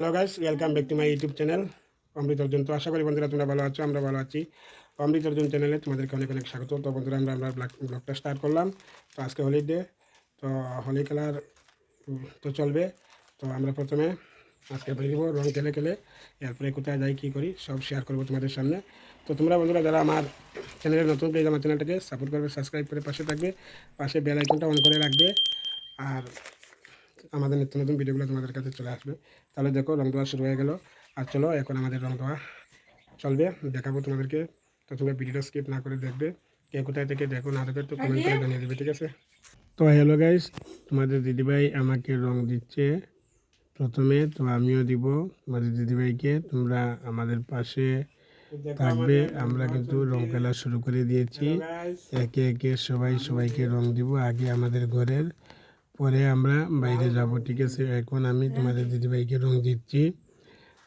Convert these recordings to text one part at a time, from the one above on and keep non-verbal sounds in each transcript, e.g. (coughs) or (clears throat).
Hello guys welcome back to my YouTube channel Amrita Arjun তো আশা করি বন্ধুরা তোমরা ভালো আছো, আমরা ভালো আছি। অমৃত অর্জুন চ্যানেলে তোমাদেরকে অনেক অনেক স্বাগত। তো বন্ধুরা, আমরা আমরা ব্লগটা স্টার্ট করলাম। তো আজকে হলিডে তো হোলি খেলার তো চলবে। তো আমরা প্রথমে আজকে বেরিয়ে দেবো রং খেলে খেলে। এরপরে কোথায় যাই, কী করি, সব শেয়ার করব তোমাদের সামনে। তো তোমরা বন্ধুরা, যারা আমার চ্যানেলের নতুন পেজ আমার চ্যানেলটাকে সাপোর্ট করবে সাবস্ক্রাইব করে পাশে থাকবে। পাশে বেল আইকনটা অন করে রাখবে। আর আমাদের নিত্য নতুন ভিডিওগুলো তোমাদের কাছে চলে আসবে। তাহলে দেখো রং দেওয়া শুরু হয়ে গেল। আর চলো এখন আমাদের রং দেওয়া চলবে। দেখাবো তোমাদেরকে। তো তোমরা ভিডিওটা স্কিপ না করে দেখবে। কে কোথায় থেকে দেখো না দেখো তো কমেন্ট করে জানিয়ে দেবে ঠিক আছে? তো হ্যালো গাইস তোমাদের দিদিভাই আমাকে রং দিচ্ছে। প্রথমে তো আমিও দিব। তোমাদের দিদিভাইকে তোমরা আমাদের পাশে থাকবে। আমরা কিন্তু রং খেলা শুরু করে দিয়েছি। একে একে সবাই সবাইকে রং দিব। আগে আমাদের ঘরের পরে আমরা বাইরে যাব, ঠিক আছে? এখন আমি তোমাদের দিদিভাইকে রং দিচ্ছি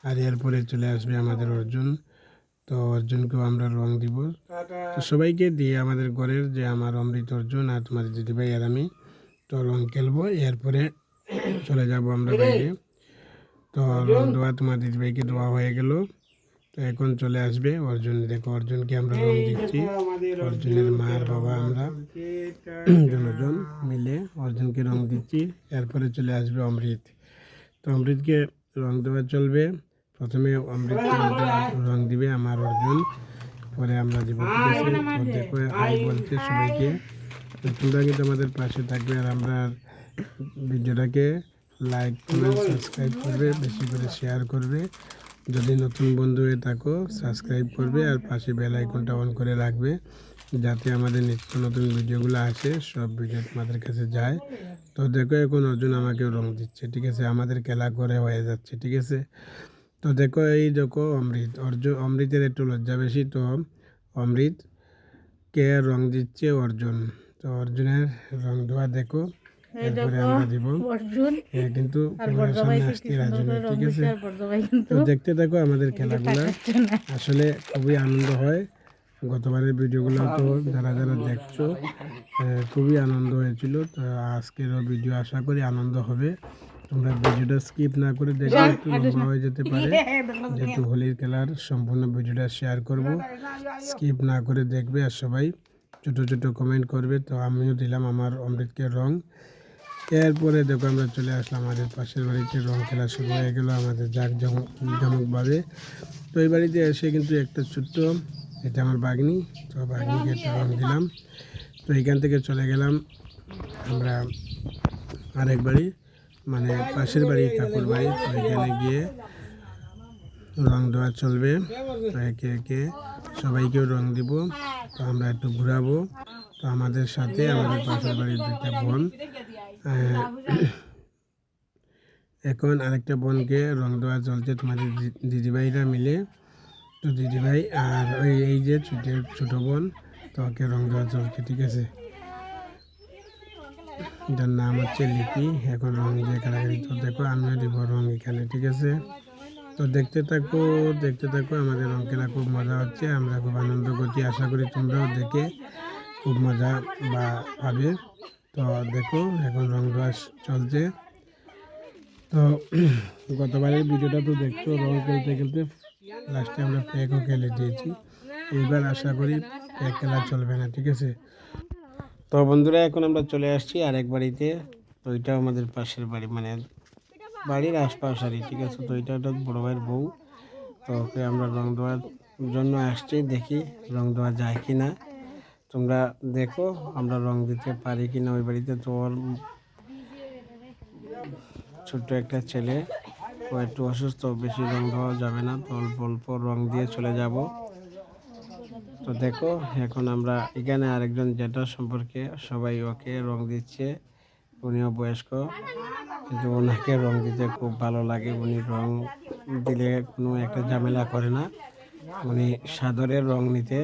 আর এরপরে চলে আসবে আমাদের অর্জুন। তো অর্জুনকেও আমরা রং দিব। তো সবাইকে দিয়ে আমাদের ঘরের যে আমার অমৃত অর্জুন আর তোমাদের দিদিভাই আর আমি, তো রং খেলব। এরপরে চলে যাব আমরা বাইরে। তো রং দেওয়া তোমার দিদিভাইকে দেওয়া হয়ে গেল। তো এখন চলে আসবে অর্জুন দেখো অর্জুনকে আমরা রং দিচ্ছি। অর্জুনের মা আর বাবা আমরা। দুজন মিলে অর্জুনকে রং দিচ্ছি। এরপরে চলে আসবে অমৃত। তো অমৃতকে রং দেওয়া চলবে। প্রথমে অমৃতকে রং দিবে আমার অর্জুন। পরে আমরা দিব দেখো হাই বলছে সবাইকে। তোমরা কিন্তু আমাদের পাশে থাকবে আর আমরা ভিডিওটাকে লাইক কমেন্ট সাবস্ক্রাইব করবে বেশি করে শেয়ার করবে। যদি নতুন বন্ধু হয়ে থাকো সাবস্ক্রাইব করবে আর পাশে বেল আইকনটা অন করে রাখবে, যাতে আমাদের নিত্য নতুন ভিডিওগুলো আসে, সব ভিডিও তোমাদের কাছে যায়। তো দেখো এখন অর্জুন আমাকে রং দিচ্ছে, ঠিক আছে? আমাদের খেলা করে হয়ে যাচ্ছে, ঠিক আছে? তো দেখো এই দেখো অমৃত অর্জুন অমৃতের একটু লজ্জা বেশি তো। অমৃত কে রং দিচ্ছে অর্জুন। তো অর্জুনের রং দেওয়া দেখো। এরপরে আমরা দিব কিন্তু ঠিক আছে? তো দেখতে থাকো আমাদের খেলাগুলো। আসলে খুবই আনন্দ হয়। গতবারের ভিডিওগুলো তো যারা যারা দেখছ খুবই আনন্দ হয়েছিল। তো আজকেরও ভিডিও আশা করি আনন্দ হবে। তোমরা ভিডিওটা স্কিপ না করে দেখবে একটু লম্বা হয়ে যেতে পারে। (laughs) যেহেতু হোলির খেলার সম্পূর্ণ ভিডিওটা শেয়ার করব স্কিপ না করে দেখবে আর সবাই ছোট ছোট কমেন্ট করবে। তো আমিও দিলাম আমার অমৃতকে রং। এরপরে দেখো আমরা চলে আসলাম, আমাদের পাশের বাড়িতে রং খেলা শুরু হয়ে গেল আমাদের জাক জমক জমকভাবে তো এই বাড়িতে এসে কিন্তু একটা ছোট্ট, এটা আমার বাগনি, তো বাগনিকে একটা রং দিলাম। তো এখান থেকে চলে গেলাম আমরা আরেক বাড়ি মানে পাশের বাড়ি কাকুর বাড়ি। তো এখানে গিয়ে রং দেওয়া চলবে। তো একে একে সবাইকেও রং দিব। তো আমরা একটু ঘুরাবো। তো আমাদের সাথে আমাদের পাশের বাড়ির দুইটা বোন। (coughs) এখন আরেকটা বোনকে রং দেওয়া চলছে, তোমাদের দিদিভাইরা মিলে। তো দিদিভাই আর ওই, এই যে ছোট ছোট বোন, তো ওকে রং দেওয়া চলছে, ঠিক আছে? এটার নাম হচ্ছে লিপি। এখন রং দিয়ে কারাগারি তো দেখো, আমিও দিব রং এখানে, ঠিক আছে? তো দেখতে থাকো দেখতে থাকো, আমাদের রং খেলা খুব মজা হচ্ছে, আমরা খুব আনন্দ করছি। আশা করি তোমরাও দেখে খুব মজা বা পাবে তো দেখো এখন রং দেওয়া চলছে। তো (clears throat) গতবারের ভিডিওটা তো দেখছ, রং খেলতে খেলতে লাস্টে আমরা প্যাকও খেলে দিয়েছি। এইবার আশা করি প্যাক খেলা চলবে না, ঠিক আছে? তো বন্ধুরা, এখন আমরা চলে আসছি আরেক বাড়িতে। তো এটাও আমাদের পাশের বাড়ি মানে বাড়ির আশপাশ আর ঠিক আছে? তো এটা একটা বড়ো ভাইয়ের বউ। তো ওকে আমরা রং দেওয়ার জন্য আসছি, দেখি রং দেওয়া যায় কি না তোমরা দেখো, আমরা রং দিতে পারি কি না ওই বাড়িতে তো ওর ছোট্ট একটা ছেলে। ও একটু অসুস্থ, বেশি রং দেওয়া যাবে না, তো অল্প অল্প রং দিয়ে চলে যাব। তো দেখো, এখন আমরা এখানে আরেকজন জেঠা সম্পর্কে সবাই ওকে রং দিচ্ছে। উনিও বয়স্ক, কিন্তু ওনাকে রং দিতে খুব ভালো লাগে। উনি রং দিলে কোনো একটা ঝামেলা করে না। উনি সাদরের রং নিতে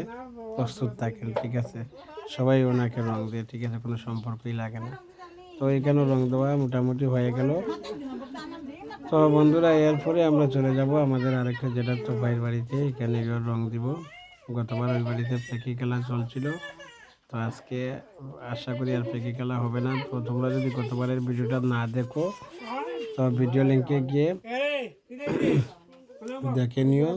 প্রস্তুত থাকেন ঠিক আছে? সবাই ওনাকে রং দিয়ে ঠিক আছে? কোনো সম্পর্কই লাগে না। তো এখানেও রং দেওয়া মোটামুটি হয়ে গেল। তো বন্ধুরা এরপরে আমরা চলে যাব আমাদের আরেকটা যেটা তো ভাইয়ের বাড়িতে। এখানে এবার রং দিব। গতবার ওই বাড়িতে পেকি খেলা চলছিল। তো আজকে আশা করি আর ফেঁকি খেলা হবে না। তো তোমরা যদি গতবারের ভিডিওটা না দেখো তো ভিডিও লিঙ্কে গিয়ে দেখে নিও।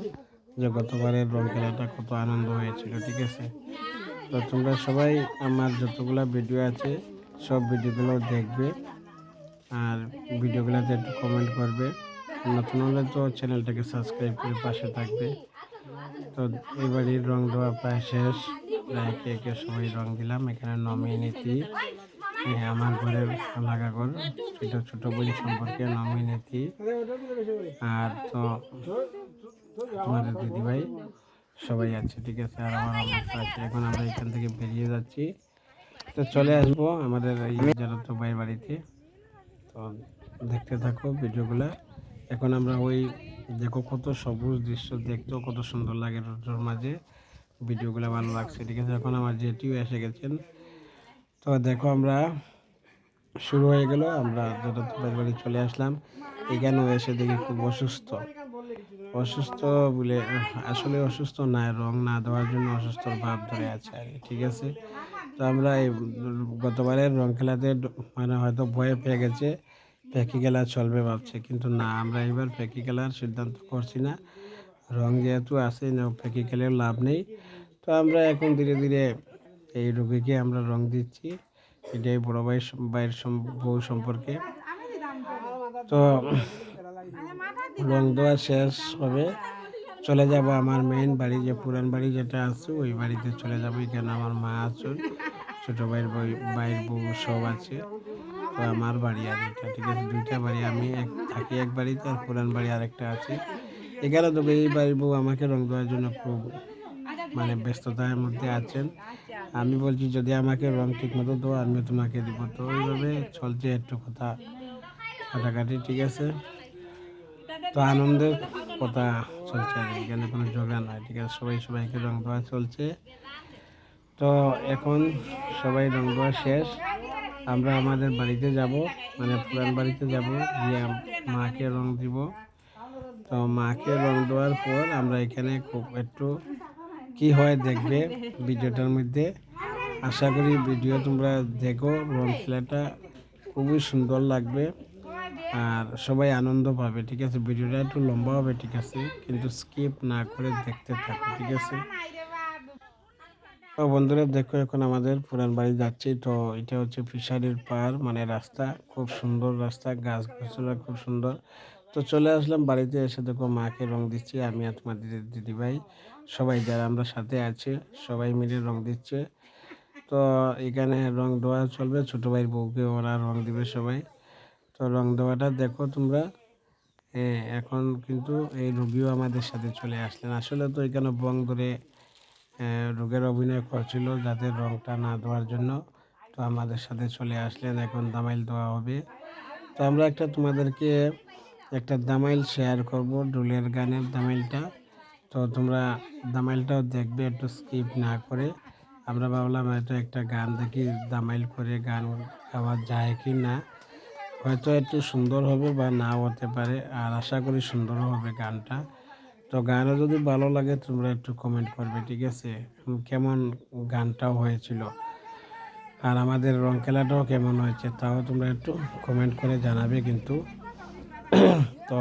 যে গতবারের রং খেলাটা কত আনন্দ হয়েছিল, ঠিক আছে? তো তোমরা সবাই আমার যতগুলো ভিডিও আছে, সব ভিডিওগুলো দেখবে আর ভিডিওগুলোতে একটু কমেন্ট করবে। নতুন হলে তো চ্যানেলটাকে সাবস্ক্রাইব করে পাশে থাকবে। তো বাড়ির রং দেওয়া প্রায় শেষ। একে একে সবাই রং দিলাম, এখানে নমিনেতি আমার ঘরের লাগা ঘর, ছোটো ছোট বোন সম্পর্কে নমিনেতি আর তো তোমাদের দিদিভাই, সবাই আছে, ঠিক আছে? আর আমার আছে এখন আমরা এখান থেকে বেরিয়ে যাচ্ছি। তো চলে আসব আমাদের এই জারত ভাই বাড়িতে। তো দেখতে থাকো ভিডিওগুলো। এখন আমরা ওই দেখো কত সবুজ দৃশ্য, দেখতেও কত সুন্দর লাগে রোদ্রের মাঝে। ভিডিওগুলো ভালো লাগছে, ঠিক আছে? এখন আমার জেটিও এসে গেছেন। তো দেখো আমরা শুরু হয়ে গেল, আমরা যত ভাইয়ের বাড়ি চলে আসলাম। এখানেও এসে দেখি খুব অসুস্থ। অসুস্থ বলে, আসলে অসুস্থ না রং না দেওয়ার জন্য অসুস্থর ভাব ধরে আছে আর ঠিক আছে? তো আমরা এই গতবারের রং খেলাতে মানে হয়তো ভয়ে পেয়ে গেছে প্যাকি খেলা চলবে ভাবছে, কিন্তু না, আমরা এবার প্যাকি খেলার সিদ্ধান্ত করছি না। রং যেহেতু আছে, না প্যাকি খেলেও লাভ নেই। তো আমরা এখন ধীরে ধীরে এই রোগীকে আমরা রং দিচ্ছি, এটাই বড় সম- ভাইয়ের বউ সম্পর্কে। তো রং দেওয়া শেষ হবে। চলে যাব আমার মেইন বাড়ি, যে পুরান বাড়ি যেটা আছে, ওই বাড়িতে চলে যাব। এখানে আমার মা আছে ছোটো ভাইয়ের বই ভাইয়ের বউ সব আছে। তো আমার বাড়ি আর এটা ঠিক আছে? দুইটা বাড়ি আমি এক, থাকি এক বাড়িতে আর পুরান বাড়ি আরেকটা আছে। এখানে তো এই বাড়ির বউ আমাকে রং দেওয়ার জন্য খুব মানে ব্যস্ততার মধ্যে আছেন। আমি বলছি, যদি আমাকে রং ঠিক মতো দেবো আমি তোমাকে দিব। তো ওইভাবে চলছে একটু কথা, কাটাকাটি, ঠিক আছে? তো আনন্দের কথা চলছে আর এখানে কোনো ঝগড়া নয়, ঠিক আছে? সবাই সবাইকে রং দেওয়া চলছে। তো এখন সবাই রং দেওয়া শেষ। আমরা আমাদের বাড়িতে যাব মানে পুরান বাড়িতে যাব, গিয়ে মাকে রং দিব। তো মাকে রং দেওয়ার পর আমরা এখানে খুব একটু কি হয় দেখবে ভিডিওটার মধ্যে। আশা করি ভিডিও তোমরা দেখো, রং খেলাটা খুবই সুন্দর লাগবে। আর সবাই আনন্দ পাবে, ঠিক আছে? ভিডিওটা একটু লম্বা হবে, ঠিক আছে? কিন্তু স্কিপ না করে দেখতে থাকো, ঠিক আছে? তো বন্ধুরা, দেখো এখন আমাদের পুরান বাড়ি যাচ্ছি। তো এটা হচ্ছে ফিশারির পার মানে রাস্তা। খুব সুন্দর রাস্তা, গাছ গাছলা খুব সুন্দর। তো চলে আসলাম বাড়িতে, এসে দেখো মাকে রং দিচ্ছি, আমি আর তোমার দিদি, দিদিভাই। সবাই যারা আমরা সাথে আছে, সবাই মিলে রং দিচ্ছে। তো এখানে রং দেওয়া চলবে, ছোটো ভাইয়ের বউকে ওরা রং দিবে সবাই। তো রং দেওয়াটা দেখো তোমরা। হ্যাঁ এখন কিন্তু এই রোগীও আমাদের সাথে চলে আসলেন। আসলে তো এখানে বং ধরে রোগের অভিনয় করছিল যাতে রংটা না দেওয়ার জন্য। তো আমাদের সাথে চলে আসলেন, এখন দামাইল দেওয়া হবে। তো আমরা একটা তোমাদেরকে একটা দামাইল শেয়ার করব ডুলের গানের দামাইলটা। তো তোমরা দামাইলটাও দেখবে, একটু স্কিপ না করে। আমরা ভাবলাম হয়তো একটা গান দেখি, দামাইল করে গান গাওয়া যায় কি না হয়তো একটু সুন্দর হবে বা নাও হতে পারে, আর আশা করি সুন্দর হবে গানটা। তো গানও যদি ভালো লাগে, তোমরা একটু কমেন্ট করবে, ঠিক আছে? কেমন গানটাও হয়েছিল? আর আমাদের রং খেলাটাও কেমন হয়েছে, তাও তোমরা একটু কমেন্ট করে জানাবে কিন্তু। (coughs) তো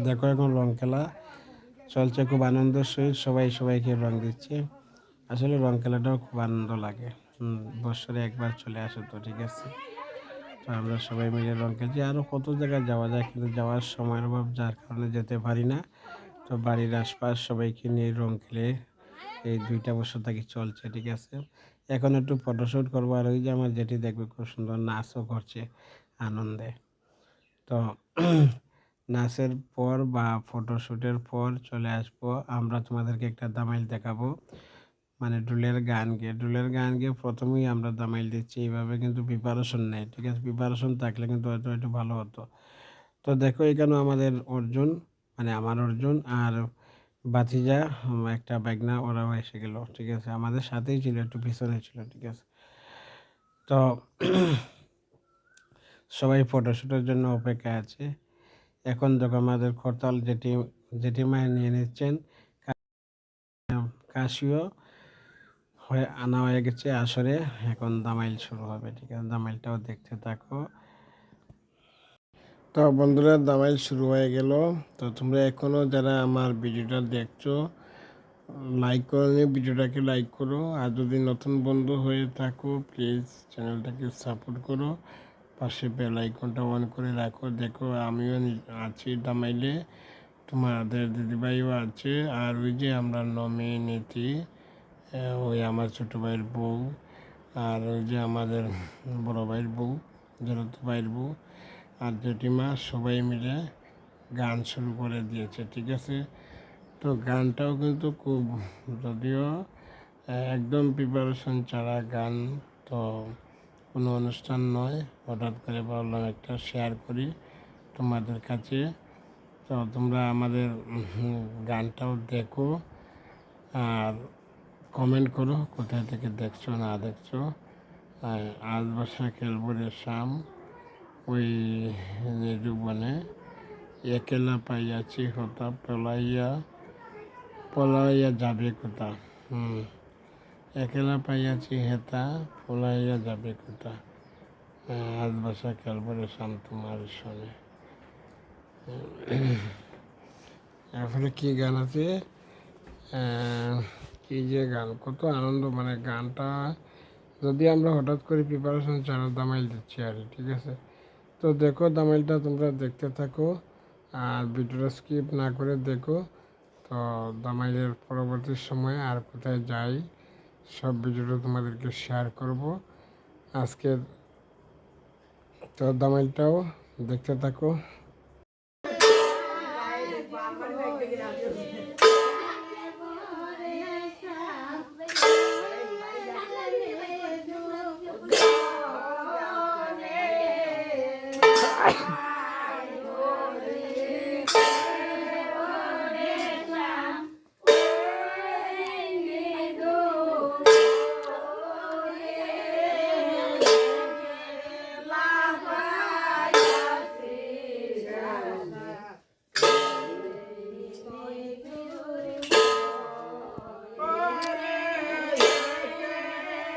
দেখো এখন রং খেলা চলছে, খুব আনন্দের সহিত সবাই সবাইকে রং দিচ্ছে। আসলে রং খেলাটাও খুব আনন্দ লাগে। বছরে একবার চলে আসে তো, ঠিক আছে? আমরা সবাই মিলে রং খেলছি আরও কত জায়গায় যাওয়া যায়, কিন্তু যাওয়ার সময়ের অভাব যার কারণে যেতে পারি না। তো বাড়ির আশপাশ সবাইকে নিয়ে রং খেলে এই দুইটা বছর থাকি চলছে, ঠিক আছে? এখন একটু ফটোশ্যুট করব আর ওই যে আমার যেটি দেখবে খুব সুন্দর নাচও করছে আনন্দে। তো (clears throat) নাচের পর বা ফটোশ্যুটের পর চলে আসব, আমরা তোমাদেরকে একটা দামাইল দেখাবো। মানে ডুলের গান গিয়ে, ডুলের গান গিয়ে প্রথমেই আমরা দামাইল দিচ্ছি, এইভাবে কিন্তু প্রিপারেশন নেই, ঠিক আছে? প্রিপারেশন থাকলে কিন্তু হয়তো একটু ভালো হতো। তো দেখো এখানে আমাদের অর্জুন মানে আমার অর্জুন আর বাতিজা একটা ব্যাগনা ওরাও এসে গেল, ঠিক আছে? আমাদের সাথেই ছিল, একটু পিছনে ছিল, ঠিক আছে? তো (clears throat) সবাই ফটোশ্যুটের জন্য অপেক্ষা আছে। এখন দেখো, আমাদের করতাল যেটি জেঠিমায় নিয়ে নিচ্ছেন কাশিও। হয়ে, আনা হয়ে গেছে আসরে। এখন দামাইল শুরু হবে, ঠিক আছে? দামাইলটাও দেখতে থাকো। তো বন্ধুরা দামাইল শুরু হয়ে গেল। তো তোমরা এখনও যারা আমার ভিডিওটা দেখছ লাইক করো ভিডিওটাকে লাইক করো। আর যদি নতুন বন্ধু হয়ে থাকো প্লিজ চ্যানেলটাকে সাপোর্ট করো। পাশে বেল আইকনটা অন করে রাখো। দেখো, আমিও আছি দামাইলে তোমাদের দিদিভাইও আছে। আর ওই যে আমরা নমিনেটি ওই আমার ছোটো ভাইয়ের বউ আর ওই যে আমাদের বড় ভাইয়ের বউ জেরত ভাইয়ের বউ আর জেঠিমা সবাই মিলে গান শুরু করে দিয়েছে, ঠিক আছে? তো গানটাও কিন্তু খুব, যদিও একদম প্রিপারেশন ছাড়া গান তো কোনো অনুষ্ঠান নয়। হঠাৎ করে ভাবলাম একটা শেয়ার করি তোমাদের কাছে। তো তোমরা আমাদের গানটাও দেখো আর কমেন্ট করো, কোথায় থেকে দেখছ, না দেখছ। আজ বাসা খেলব রে শাম, ওই নিরূপণে একেলা পাইয়াছি হতা, পলাইয়া পলাইয়া যাবে কোথা? হুম, একেলা পাইয়াছি হেতা, পলাইয়া যাবে কোথা? আজ বাসা খেলব রে শাম তোমার শোনে। (coughs) এরপরে কি গান আছে? কি যে গান, কত আনন্দ মানে গানটা যদি আমরা হঠাৎ করে প্রিপারেশন ছাড়া দামাইল দিচ্ছি আর ঠিক আছে? তো দেখো দামাইলটা তোমরা দেখতে থাকো আর ভিডিওটা স্কিপ না করে দেখো। তো দামাইলের পরবর্তী সময়ে আর কোথায় যাই, সব ভিডিওটা তোমাদেরকে শেয়ার করব। আজকে তো দামাইলটাও দেখতে থাকো।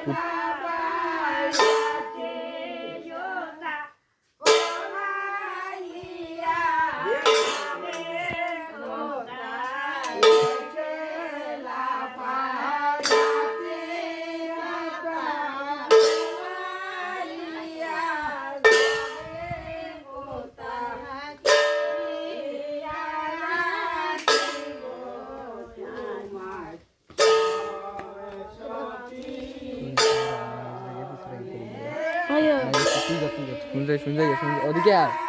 শুনতে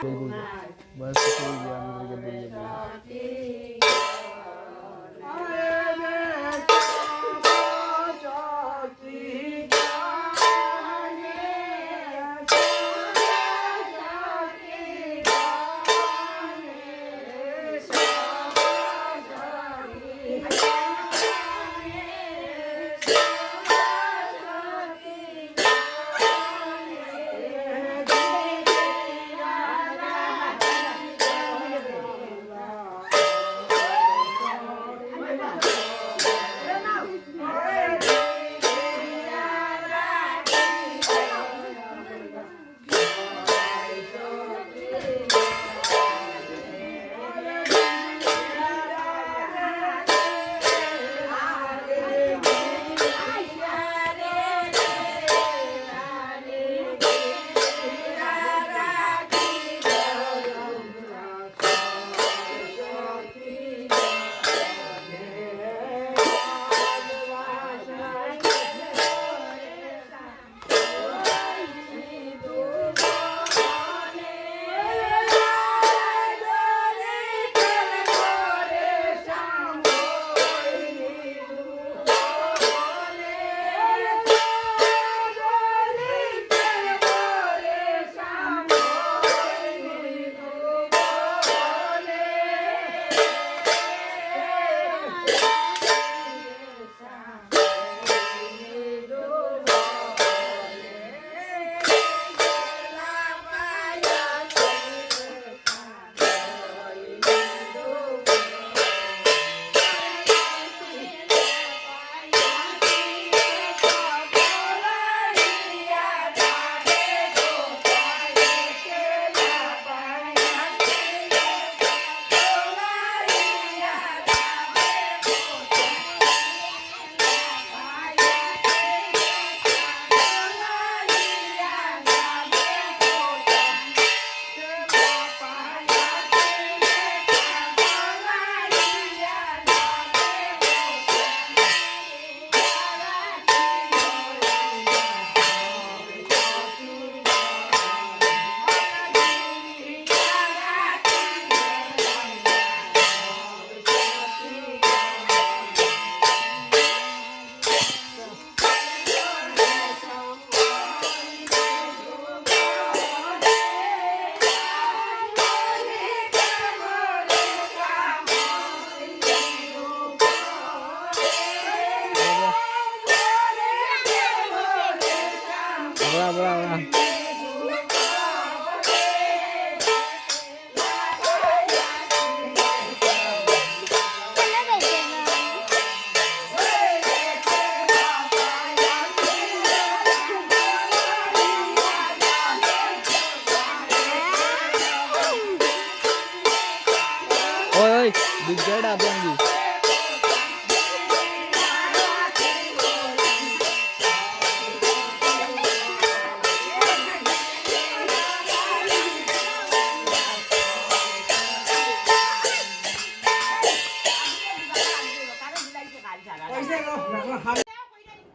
ได้บุญบุญ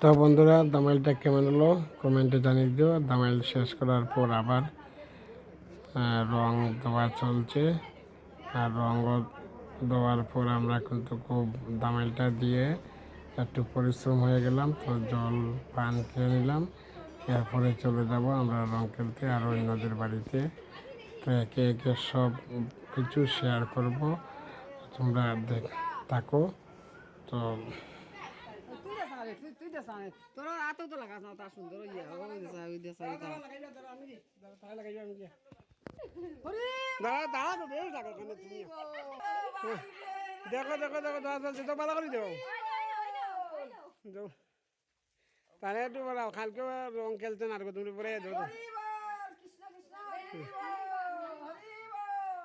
তো বন্ধুরা, দামাইলটা কেমন হলো? কমেন্টে জানিয়ে দিও। দামাইল শেষ করার পর আবার রং দেওয়া চলছে। আর রং দেওয়ার পর আমরা কিন্তু খুব দামাইলটা দিয়ে একটু পরিশ্রম হয়ে গেলাম, তো জল, পান খেয়ে নিলাম। এরপরে চলে যাব আমরা রং খেলতে আর অন্যদের বাড়িতে। তো একে একে সব কিছু শেয়ার করব। তোমরা দেখ, থাকো। তো দাঁড়া দাঁড়া তো বেশ দেখো ওখানে তুমি দেখো দেখো দেখো দাঁড়া চলছে তো ভালো করে দেবো যাও। তাহলে একটু বলাও কালকে রং খেলতে না আর তুমি পরে যাও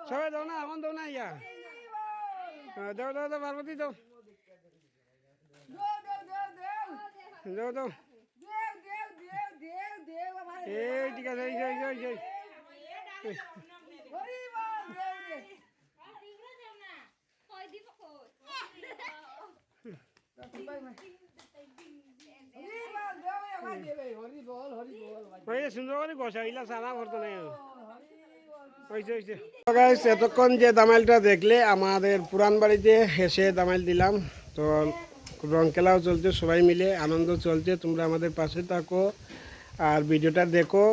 সবাই দাও না এখন দাও না ইয়া হ্যাঁ, দাও দাও দাও পার্বতী দাও দাও দাও এই, ঠিক আছে, এই এই এই এতক্ষণ যে দামাইলটা দেখলে, আমাদের পুরান বাড়িতে এসে দামাইল দিলাম। তো রং খেলাও চলছে, সবাই মিলে আনন্দ চলছে, তোমরা আমাদের পাশে থাকো আর ভিডিওটা দেখো।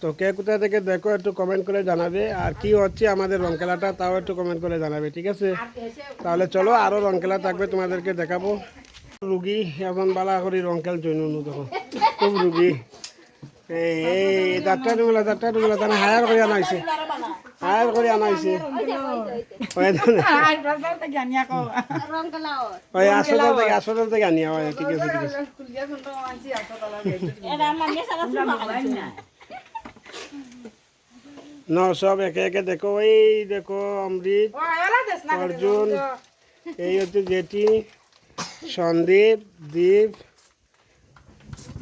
তো কে কোথা থেকে দেখো একটু কমেন্ট করে জানাবে, আর কি হচ্ছে আমাদের রং খেলাটা তাও একটু কমেন্ট করে জানাবে, ঠিক আছে? তাহলে চলো আরও রং খেলা থাকবে, তোমাদেরকে দেখাবো। রুগী, এখন বালা করি রং খেল জৈন তখন খুব রুগী। এই দাঁতটা ডুবলা দাঁতটা ডুবলা তাহলে হায়ার করে আনা হায়ার করে আনা হয়েছে ওই ধরনের। ওই হাসপাতাল থেকে হাসপাতাল থেকে আনিয়া হয় ঠিক আছে ঠিক আছে। (laughs) ন সব একে একে দেখো এই দেখো অমৃত অর্জুন এই হচ্ছে জেঠি সন্দীপ দীপ।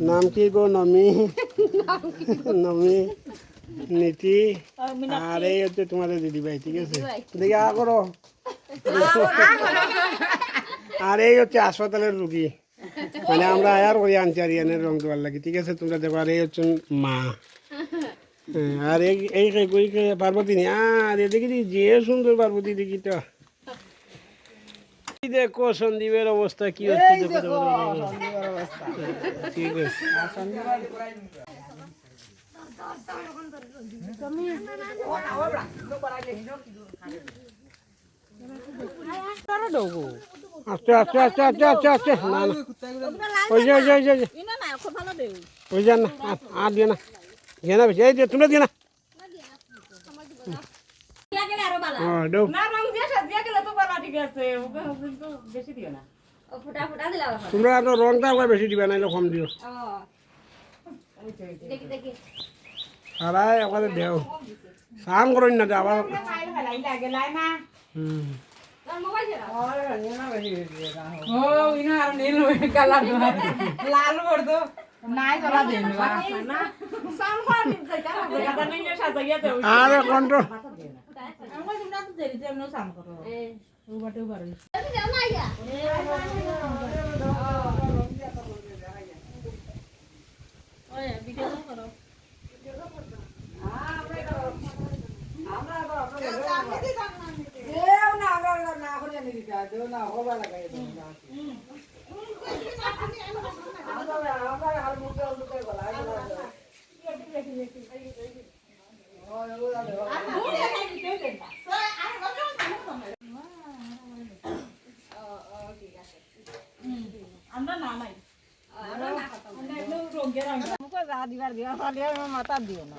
নাম কি গো নমি? (laughs) নমি। নীতি। আর এই হচ্ছে তোমাদের দিদি ভাই ঠিক আছে? দেখি আ করো। আর এই হচ্ছে হাসপাতালের রুগী। মানে আমরা আর ওই আনছি আর ইয়ানের রং দেওয়ার লাগে ঠিক আছে? তোমরা দেখো আর এই হচ্ছে মা। হ্যাঁ, আর এই এই পার্বতী নি? আর দেখি যে সুন্দর পার্বতী দেখি তো। দেখো সন্দীপের অবস্থা কি হচ্ছে। ঠিক আছে। আস্তে আস্তে আস্তে আস্তে আস্তে না না ওই যে ওই যে ওই যে, ওই যে। না তোমরা রংটা বেশি দিবা না কম দিও। দেখি দেখি। সারা একবারে দেও সাম করেন না আবার হুম। তোর মোবাইল আরে কন্ট্রোল যাও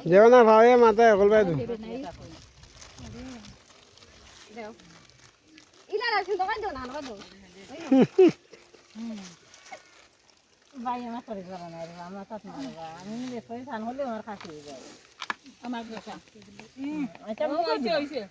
দেও না ভাবে মাথায় অকল পাই দিও। ভাই আমার শরীর ভালো নাই রে, আমার তাত মারবা আমি নিজে হলে আমার যায়। আমার হইছে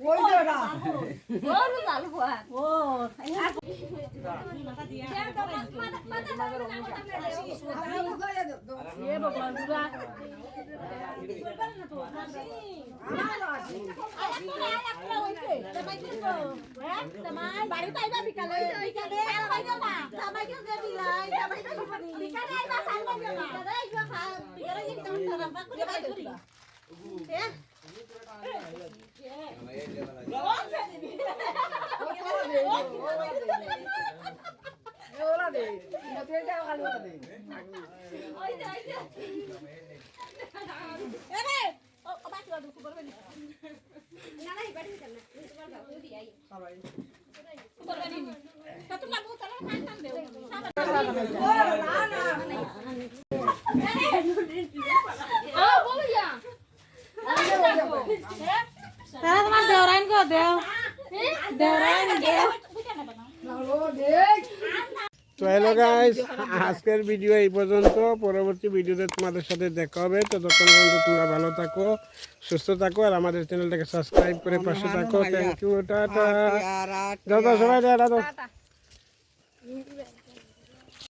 ওই যে ওর লালু ও বাড়িতে আইবা বিকালে বিকালে আইবা না জামাই কেউ যে বিলাই জামাই তো বিকালে আইবা খাই না বিকালে আইবা খাই বিকালে কি তুমি তারা বা করে বাই করি এরে ও বাকি দুঃখ করবে না না না বাড়ি চল না? তোমার গাও যদি আই করবে নি তা তোমরা বহুত তারা খান খান দেও? আ বলিয়া তারা তোমার দেওরাইন কো দেও দেওরাইন দেও তো হ্যালো গাইস আজকের ভিডিও এই পর্যন্ত। পরবর্তী ভিডিওতে তোমাদের সাথে দেখা হবে। ততক্ষণ পর্যন্ত তোমরা ভালো থাকো সুস্থ থাকো আর আমাদের চ্যানেলটাকে সাবস্ক্রাইব করে পাশে থাকো। Thank you tata. দাদা সবাই টাটা। দাও